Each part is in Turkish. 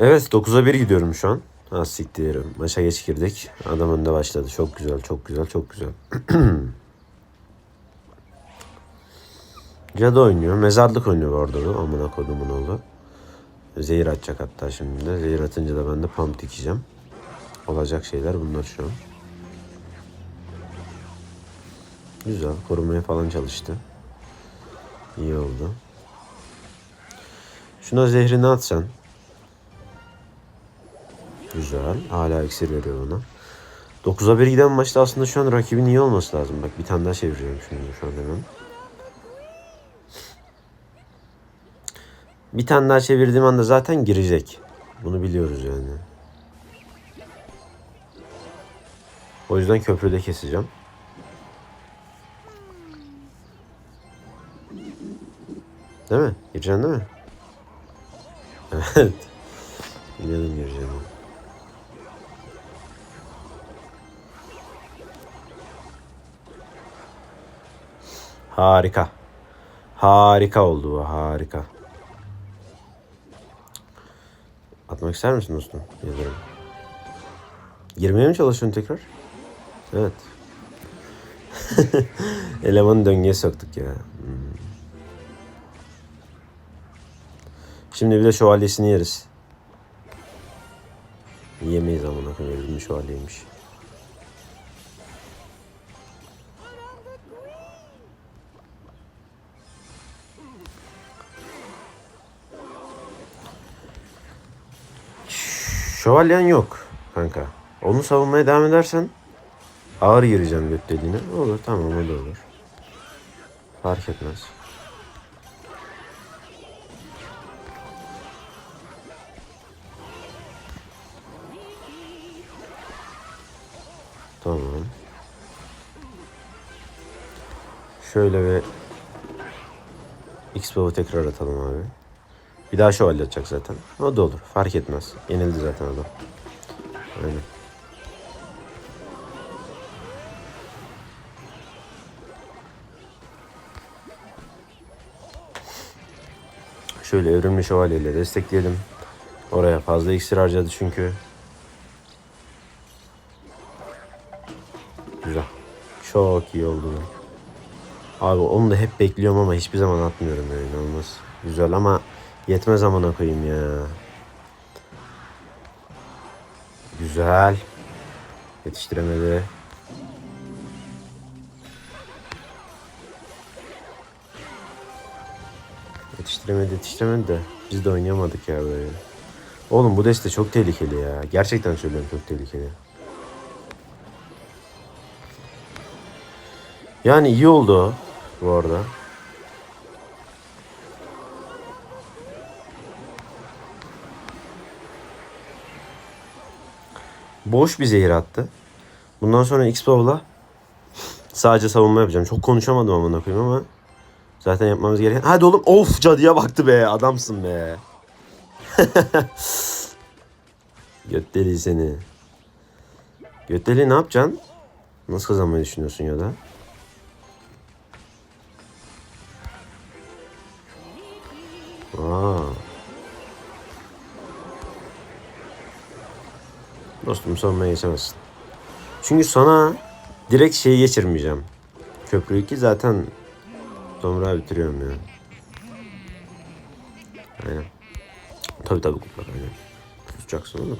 Evet 9'a 1 gidiyorum şu an. Ha siktirim. Maça geç girdik. Adam önde başladı. Çok güzel, çok güzel, çok güzel. Cadı oynuyor. Mezarlık oynuyor orada da. Amına kodumun oğlu. Zehir atacak hatta şimdi de. Zehir atınca da ben de pump dikeceğim. Olacak şeyler bunlar şu an. Güzel. Korumaya falan çalıştı. İyi oldu. Şuna zehrini at sen. Güzel. Hala iksir veriyor ona. 9'a 1 giden maçta aslında şu an rakibin iyi olması lazım. Bak bir tane daha çeviriyorum şimdi şu an hemen. Bir tane daha çevirdiğim anda zaten girecek. Bunu biliyoruz yani. O yüzden köprüde keseceğim. Değil mi? Gireceksin değil mi? Evet. Biliyordum gireceğini. Harika. Harika oldu bu. Harika. Atmak ister misin dostum? Yazarım. Girmeye mi çalışıyorsun tekrar? Evet. Elemanı döngüye soktuk ya. Hmm. Şimdi bir de şövalyesini yeriz. Yemeyiz amına koyayım. Ölümlü şövalyeymiş. Şövalyen yok kanka. Onu savunmaya devam edersen ağır gireceğim göt deliğine. Olur tamam o da olur. Fark etmez. Tamam. Şöyle bir X tekrar atalım abi. Bir daha şövalye atacak zaten. O da olur. Fark etmez. Yenildi zaten adam. Aynen. Şöyle evrimli şövalyeyle destekleyelim. Oraya fazla iksir harcadı çünkü. Güzel. Çok iyi oldu. Abi onu da hep bekliyorum ama hiçbir zaman atmıyorum yani inanılmaz. Güzel ama yetmez zamana koyayım ya. Güzel. Yetiştiremedi. Yetiştiremedi yetiştiremedi de biz de oynayamadık ya böyle. Oğlum bu deste çok tehlikeli ya. Gerçekten söylüyorum çok tehlikeli. Yani iyi oldu bu arada. Boş bir zehir attı. Bundan sonra X-Bow'la sadece savunma yapacağım. Çok konuşamadım amına koyayım ama zaten yapmamız gereken... Hadi oğlum of cadıya baktı be adamsın be. Göt deliği seni. Göt deliği ne yapacaksın? Nasıl kazanmayı düşünüyorsun ya da? Aa. Dostum savunmaya geçemezsin. Çünkü sana direkt şeyi geçirmeyeceğim. Köprüyü ki zaten Domra bitiriyorum ya. Aynen. Tabii tabii kutlar aynen. Susacaksın oğlum.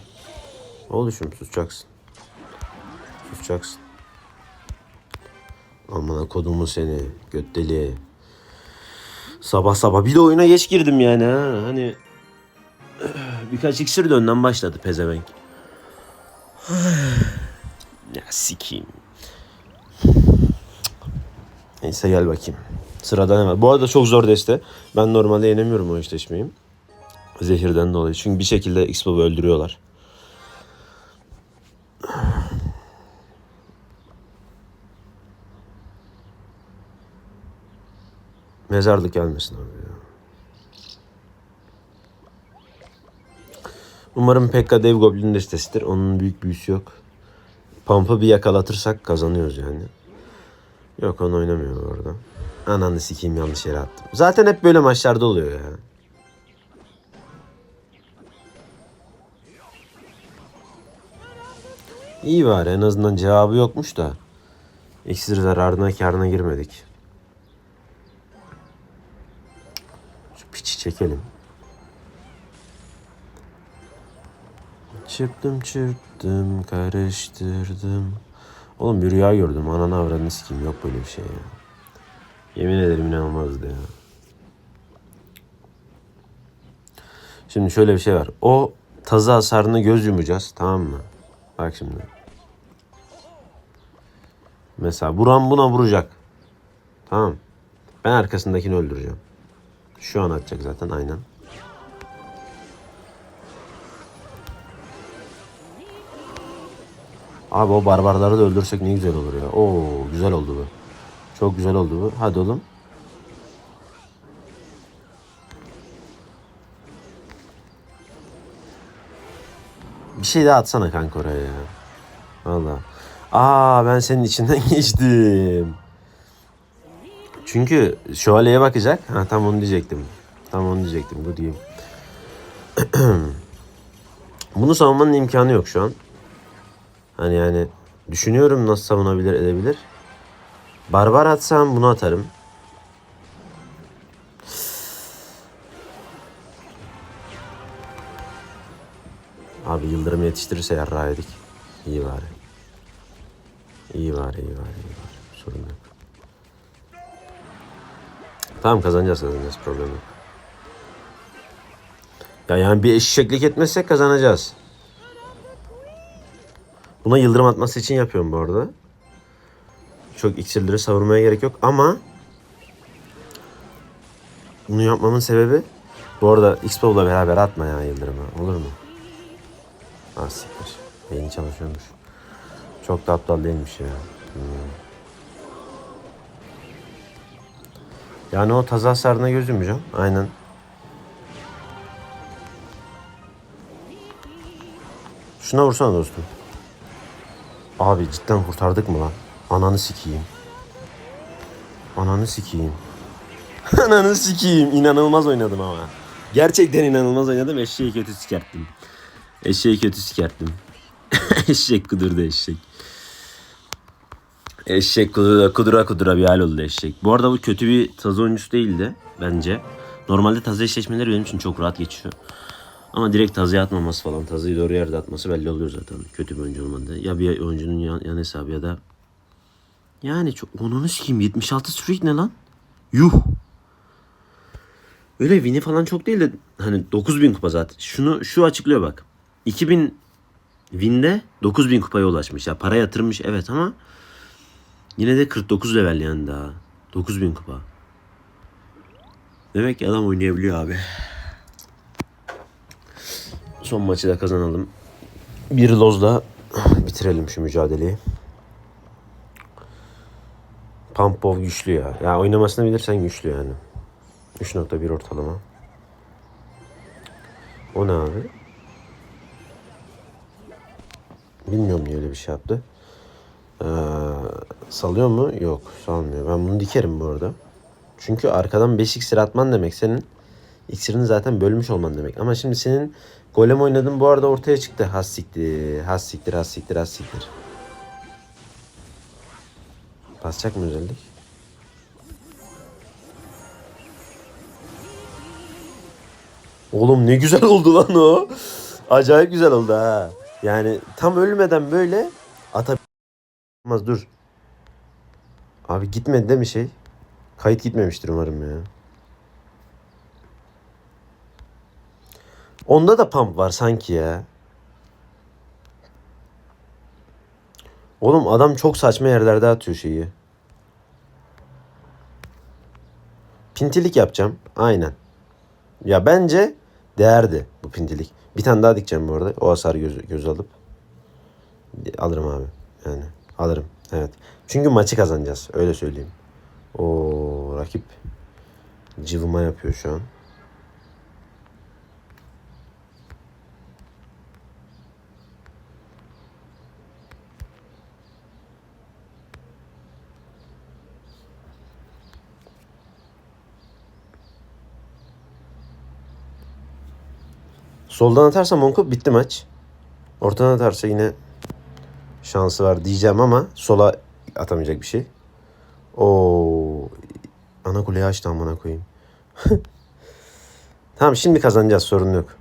Oğluşum susacaksın. Susacaksın. Aman kodumu seni. Göt deli. Sabah sabah bir de oyuna geç girdim yani ha. Hani birkaç iksir de önden başladı pezevenk. ya sikeyim. Neyse gel bakayım. Sırada ne var? Bu arada çok zor deste. Ben normalde yenemiyorum o eşleşmeyi. Zehirden dolayı. Çünkü bir şekilde X-Bob'u öldürüyorlar. Mezarlık gelmesin abi Umarım Pekka Dev Goblin destesidir. Onun büyük büyüsü yok. Pump'ı bir yakalatırsak kazanıyoruz yani. Yok onu oynamıyor orada. Ananı sikeyim yanlış yere attım. Zaten hep böyle maçlarda oluyor ya. İyi var en azından cevabı yokmuş da. İksir zararına karına girmedik. Şu piçi çekelim. Çırptım çırptım karıştırdım. Oğlum bir rüya gördüm. Ananı avradını sikeyim. Yok böyle bir şey ya. Yemin ederim inanılmazdı ya. Şimdi şöyle bir şey var. O tazı hasarını göz yumacağız. Tamam mı? Bak şimdi. Mesela Buran buna vuracak. Tamam. Ben arkasındakini öldüreceğim. Şu an atacak zaten aynen. Abi o barbarları da öldürsek ne güzel olur ya. Oo güzel oldu bu. Çok güzel oldu bu. Hadi oğlum. Bir şey daha atsana kanka oraya ya. Valla. Aa ben senin içinden geçtim. Çünkü şövaleye bakacak. Ha tam onu diyecektim. Tam onu diyecektim. Bu diyeyim. Bunu savunmanın imkanı yok şu an. Hani yani düşünüyorum nasıl savunabilir edebilir. Barbar atsam bunu atarım. Abi Yıldırım yetiştirirse yarrağı yedik. İyi bari. İyi var, iyi var, iyi var. Sorun yok. Tamam kazanacağız kazanacağız problem yok. Ya yani bir eşeklik etmezsek kazanacağız. Buna yıldırım atması için yapıyorum bu arada. Çok iksirleri savurmaya gerek yok ama bunu yapmamın sebebi bu arada Xpow'la beraber atma ya yıldırımı olur mu? Ah siktir. Beyni çalışıyormuş. Çok da aptal değilmiş ya. Hmm. Yani o tazı hasarına göz yumacağım. Aynen. Şuna vursana dostum. Abi cidden kurtardık mı lan? Ananı sikeyim. Ananı sikeyim. Ananı sikeyim. İnanılmaz oynadım ama. Gerçekten inanılmaz oynadım. Eşeği kötü sikerttim. Eşeği kötü sikerttim. eşek kudurdu eşek. Eşek kudura, kudura kudura bir hal oldu eşek. Bu arada bu kötü bir tazı oyuncusu değildi bence. Normalde tazı eşleşmeleri benim için çok rahat geçiyor. Ama direkt tazıya atmaması falan, tazıyı doğru yerde atması belli oluyor zaten. Kötü bir oyuncu olmadı. Ya bir oyuncunun yan, yan hesabı ya da... Yani çok... Onunu sikeyim 76 streak ne lan? Yuh! Öyle win'i falan çok değil de hani 9000 kupa zaten. Şunu şu açıklıyor bak. 2000 win'de 9000 kupaya ulaşmış. Ya para yatırmış evet ama yine de 49 level yani daha. 9000 kupa. Demek ki adam oynayabiliyor abi. Son maçı da kazanalım. Bir lozla bitirelim şu mücadeleyi. Pampov güçlü ya. Ya oynamasını bilirsen güçlü yani. 3.1 ortalama. O ne abi? Bilmiyorum niye öyle bir şey yaptı. Ee, salıyor mu? Yok salmıyor. Ben bunu dikerim bu arada. Çünkü arkadan 5 iksir atman demek senin iksirini zaten bölmüş olman demek. Ama şimdi senin golem oynadın bu arada ortaya çıktı. Has siktir, has siktir, has siktir, has siktir. Basacak mı özellik? Oğlum ne güzel oldu lan o. Acayip güzel oldu ha. Yani tam ölmeden böyle atabilir. Dur. Abi gitmedi değil mi şey? Kayıt gitmemiştir umarım ya. Onda da pump var sanki ya. Oğlum adam çok saçma yerlerde atıyor şeyi. Pintilik yapacağım. Aynen. Ya bence değerdi bu pintilik. Bir tane daha dikeceğim bu arada. O hasar göz, göz alıp. Alırım abi. Yani alırım. Evet. Çünkü maçı kazanacağız. Öyle söyleyeyim. O rakip cıvıma yapıyor şu an. Soldan atarsa Monko bitti maç. Ortadan atarsa yine şansı var diyeceğim ama sola atamayacak bir şey. Oo. Ana kuleyi açtı amına koyayım. tamam şimdi kazanacağız sorun yok.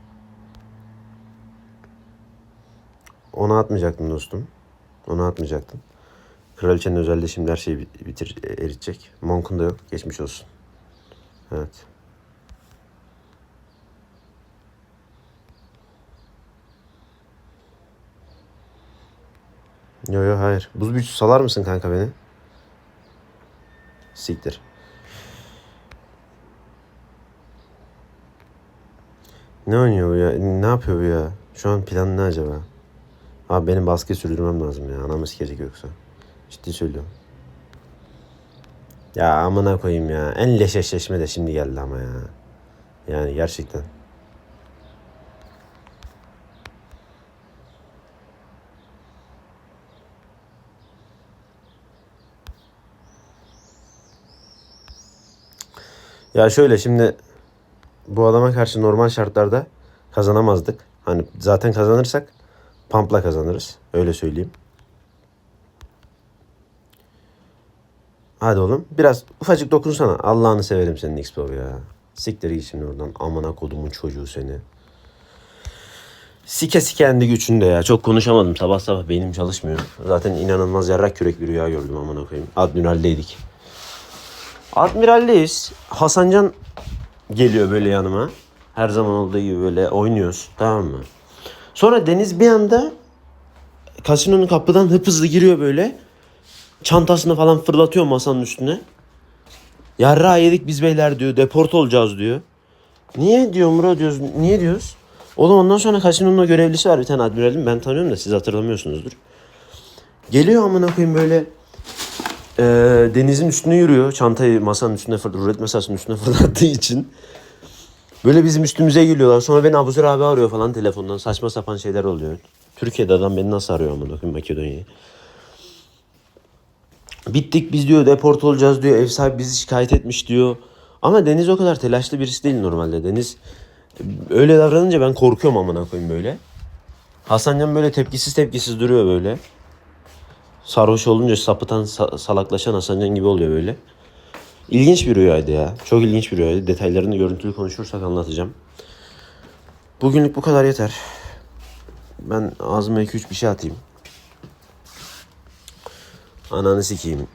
Onu atmayacaktın dostum. Onu atmayacaktın. Kraliçenin özelde şimdi her şeyi bit- bitir eritecek. Monk'un da yok. Geçmiş olsun. Evet. Yo yo hayır. Buz büyüsü salar mısın kanka beni? Siktir. Ne oynuyor bu ya? Ne yapıyor bu ya? Şu an plan ne acaba? Abi benim baskı sürdürmem lazım ya. Anamı sikecek yoksa. Ciddi söylüyorum. Ya amına koyayım ya. En leş eşleşme de şimdi geldi ama ya. Yani gerçekten. Ya şöyle şimdi bu adama karşı normal şartlarda kazanamazdık. Hani zaten kazanırsak Pamp'la kazanırız. Öyle söyleyeyim. Hadi oğlum. Biraz ufacık dokunsana. Allah'ını severim senin Expo ya. Siktir git şimdi oradan. Amına kodumun çocuğu seni. Sike sike kendi güçünde ya. Çok konuşamadım. Sabah sabah beynim çalışmıyor. Zaten inanılmaz yarrak kürek bir rüya gördüm amına koyayım. Admiral'deydik. Admiral'deyiz. Hasancan geliyor böyle yanıma. Her zaman olduğu gibi böyle oynuyoruz. Tamam mı? Sonra Deniz bir anda kasinonun kapıdan hıp hızlı giriyor böyle. Çantasını falan fırlatıyor masanın üstüne. Yarra yedik biz beyler diyor. Deport olacağız diyor. Niye diyor Murat diyoruz. Niye diyoruz? Oğlum ondan sonra kasinonun görevlisi var bir tane admiralim. Ben tanıyorum da siz hatırlamıyorsunuzdur. Geliyor amına koyayım böyle e, denizin üstüne yürüyor. Çantayı masanın üstüne fır, rulet masasının üstüne fırlattığı için. Böyle bizim üstümüze geliyorlar. Sonra beni Abuzer abi arıyor falan telefondan. Saçma sapan şeyler oluyor. Türkiye'de adam beni nasıl arıyor amına koyayım Makedonya'yı. Bittik biz diyor deport olacağız diyor. Ev sahibi bizi şikayet etmiş diyor. Ama Deniz o kadar telaşlı birisi değil normalde. Deniz öyle davranınca ben korkuyorum amına koyayım böyle. Hasancan böyle tepkisiz tepkisiz duruyor böyle. Sarhoş olunca sapıtan sa- salaklaşan Hasancan gibi oluyor böyle. İlginç bir rüyaydı ya. Çok ilginç bir rüyaydı. Detaylarını görüntülü konuşursak anlatacağım. Bugünlük bu kadar yeter. Ben ağzıma 2-3 bir şey atayım. Ananı sikeyim.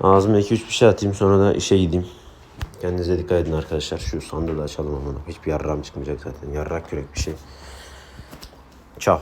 Ağzıma 2-3 bir şey atayım sonra da işe gideyim. Kendinize dikkat edin arkadaşlar. Şu sandığı da açalım ama. Hiçbir yarram çıkmayacak zaten. Yarrak kürek bir şey. Ciao.